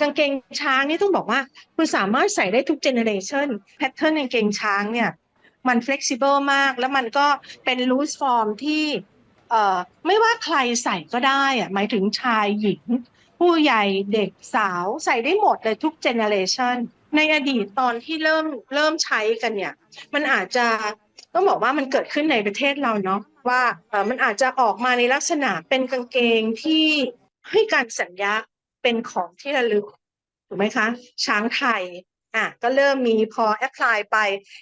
กางเกงช้างนี่ต้องบอกว่า คุณสามารถใส่ได้ทุกเจเนอเรชันแพทเทิร์นกางเกงช้างเนี่ยมัน flexible มาก แล้วมันก็เป็น loose form ที่เออไม่ว่าใครใส่ก็ได้อะหมายถึงชายหญิง ผู้ใหญ่เด็กสาวใส่ได้หมดเลยทุกเจเนอเรชันในอดีตตอนที่เริ่มเริ่มใช้กันเนี่ย มันอาจจะต้องบอกว่ามันเกิดขึ้นในประเทศเราเนาะว่ามันอาจจะออกมาในลักษณะเป็นกางเกงที่ให้การสัญญา เป็นของที่ระลึกถูกไหมคะ ช้างไทยอะก็เริ่มมีพอแอพพลายไป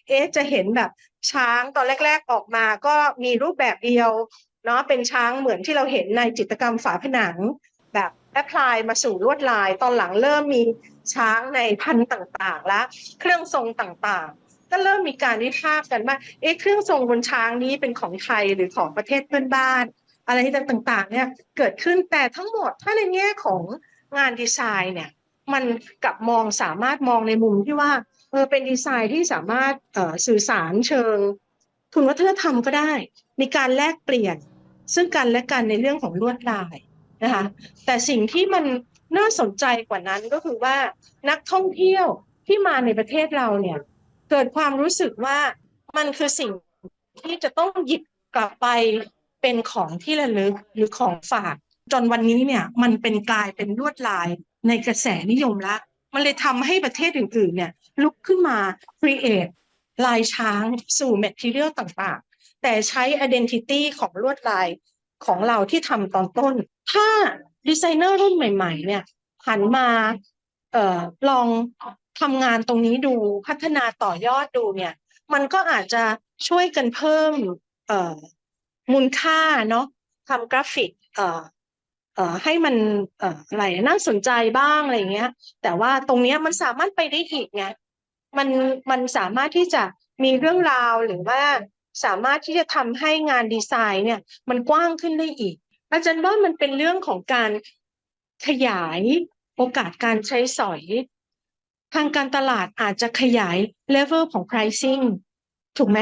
เอ๊ะจะเห็นแบบช้างตอนแรก ๆออกมาก็มีรูปแบบเดียวเนาะเป็นช้างเหมือนที่เราเห็นในจิตรกรรมฝาผนัง แบบแอพพลายมาสู่ลวดลายตอนหลังเริ่มมีช้างในพันธุ์ต่างๆ และเครื่องทรงต่างๆ ก็เริ่มมีการวิพากษ์กันว่าเอ๊ะเครื่องทรงบนช้างนี้เป็นของไทยหรือของประเทศเพื่อนบ้าน อะไรต่างๆเนี่ยเกิดขึ้นแต่ทั้งหมดถ้าในแง่ของ งานดีไซน์เนี่ยมันกลับมองสามารถมองในมุมที่ว่าเออเป็นดีไซน์ที่สามารถสื่อสารเชิง ทุนวัฒนธรรมก็ได้ มีการแลกเปลี่ยน ซึ่งกันและกันในเรื่องของลวดลายนะคะแต่สิ่งที่มันน่าสนใจกว่านั้นก็คือว่านักท่องเที่ยวที่มาในประเทศเราเนี่ยเกิดความรู้สึกว่ามันคือสิ่งที่จะต้องหยิบกลับไปเป็นของที่ระลึกหรือของฝาก จนวันนี้เนี่ยมันเป็นกลายเป็นลวดลายในกระแสนิยมละ มันเลยทำให้ประเทศอื่นๆเนี่ยลุกขึ้นมา create ลายช้างสู่ material ต่างๆ แต่ใช้ identity ของลวดลายของเราที่ทำตอนต้น ถ้าดีไซเนอร์รุ่นใหม่ๆเนี่ยหันมาออลองทำงานตรงนี้ดูพัฒนาต่อยอดดูเนี่ย มันก็อาจจะช่วยกันเพิ่มมูลค่าเนาะทำกราฟิก ให้มันเอ่ออะไรน่าสนใจบ้างอะไรเงี้ย แต่ว่าตรงเนี้ยมันสามารถไปได้อีกไงมันมันสามารถที่จะมีเรื่องราวหรือว่าสามารถที่จะทำให้งานดีไซน์เนี่ย มันกว้างขึ้นได้อีก อาจารย์ว่ามันเป็นเรื่องของการขยายโอกาสการใช้สอย ทางการตลาดอาจจะขยายเลเวลของ pricing ถูกไหม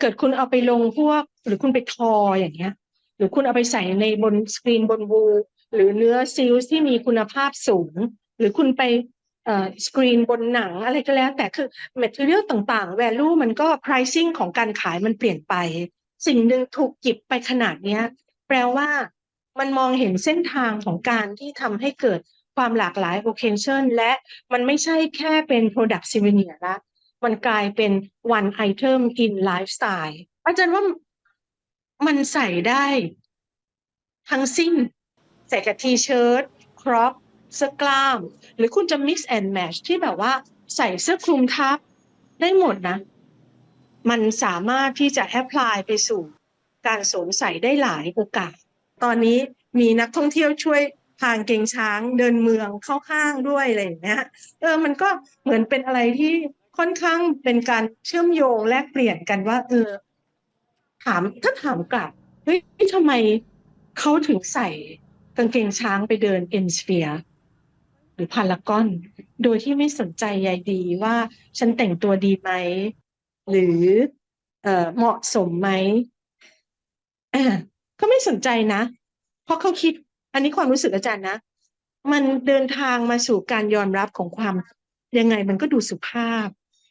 เกิดคุณเอาไปลงพวก หรือคุณไปทออย่างเงี้ย หรือคุณเอาไปใส่ในบนสกรีนบนวูลหรือเนื้อซิลที่มีคุณภาพสูง หรือคุณไปสกรีนบนหนังอะไรก็แล้ว แต่คือ material ต่างๆ value มันก็ pricing ของการขายมันเปลี่ยนไป สิ่งหนึ่งถูกหยิบไปขนาดนี้แปลว่ามันมองเห็นเส้นทางของการที่ทำให้เกิดความหลากหลาย occasion และมันไม่ใช่แค่เป็น product souvenir ละ มันกลายเป็น one item in lifestyle อาจารย์ว่า มันใส่ได้ ทั้งสิ้น ใส่กับทีเชิ้ตครอปเสื้อกล้าม หรือคุณจะ mix and match ที่แบบว่าใส่เสื้อคลุมทับ ได้หมดนะ มันสามารถที่จะ apply ไปสู่การสวมใส่ได้หลายโอกาส ตอนนี้มีนักท่องเที่ยวช่วยพางเก่งช้างเดินเมืองเข้าข้างด้วยอะไรอย่างเงี้ย เออ มันก็เหมือนเป็นอะไรที่ค่อนข้างเป็นการเชื่อมโยงแลกเปลี่ยนกันว่า เออ ถามถ้าถามกลับเฮ้ยทำไมเขาถึงใส่กางเกงช้างไปเดินเอ็นสเฟียหรือพารากอน โดยที่ไม่สนใจใยดีว่าฉันแต่งตัวดีไหม หรือเออเหมาะสมไหมอ่าก็ไม่สนใจนะ เพราะเขาคิด อันนี้ความรู้สึกอาจารย์นะ มันเดินทางมาสู่การยอมรับของความยังไงมันก็ดูสุภาพ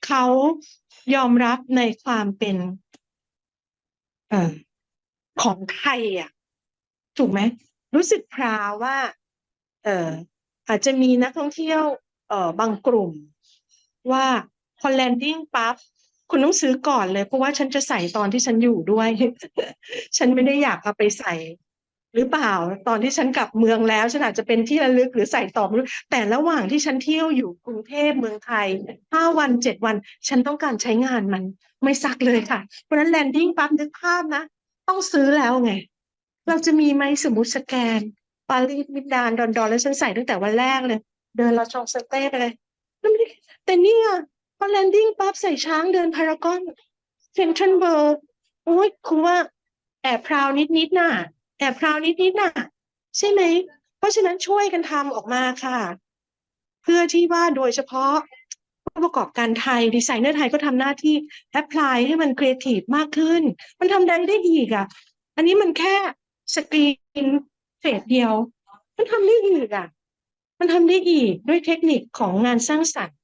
เขายอมรับในความเป็น อ่อของไทยอะ ถูกไหม รู้สึกพราวว่า เอ่ออาจจะมีนักท่องเที่ยว เอ่อบางกลุ่ม ว่าพอแลนดิ้งปั๊บคุณต้องซื้อก่อนเลย เพราะว่าฉันจะใส่ตอนที่ฉันอยู่ด้วย ฉันไม่ได้อยากเอาไปใส่ หรือเปล่าตอนที่ฉันกลับเมืองแล้ว ฉันอาจจะเป็นที่ระลึกหรือใส่ต่อไม่รู้แต่ระหว่างที่ฉันเที่ยวอยู่กรุงเทพเมืองไทยห้าวันเจ็ดวัน ฉันต้องการใช้งานมัน ไม่ซักเลยค่ะ เพราะฉะนั้นแลนดิ้งปั๊บนึกภาพนะ ต้องซื้อแล้วไง เราจะมีไหมสมมติสแกน ปารีสมิดานดอนดอนแล้วฉันใส่ตั้งแต่วันแรกเลย เดินลอชองสเต้ไปเลยแต่เนี่ยพอแลนดิ้งปั๊บใส่ช้างเดินพารากอนเซนทรัลเวิลด์โอ้ยคุณว่าแอบพราวนิดนิดๆน่ะ แอบพราวนิดนิดๆน่ะใช่ไหม เพราะฉะนั้นช่วยกันทำออกมาค่ะ เพื่อที่ว่าโดยเฉพาะผู้ประกอบการไทยดีไซเนอร์ไทยก็ทำหน้าที่แอพพลายให้มันครีเอทีฟมากขึ้น มันทำได้ได้อีกอะ อันนี้มันแค่สกรีนเฟสเดียว มันทำได้อีกอะ มันทำได้อีกด้วยเทคนิคของงานสร้างสรรค์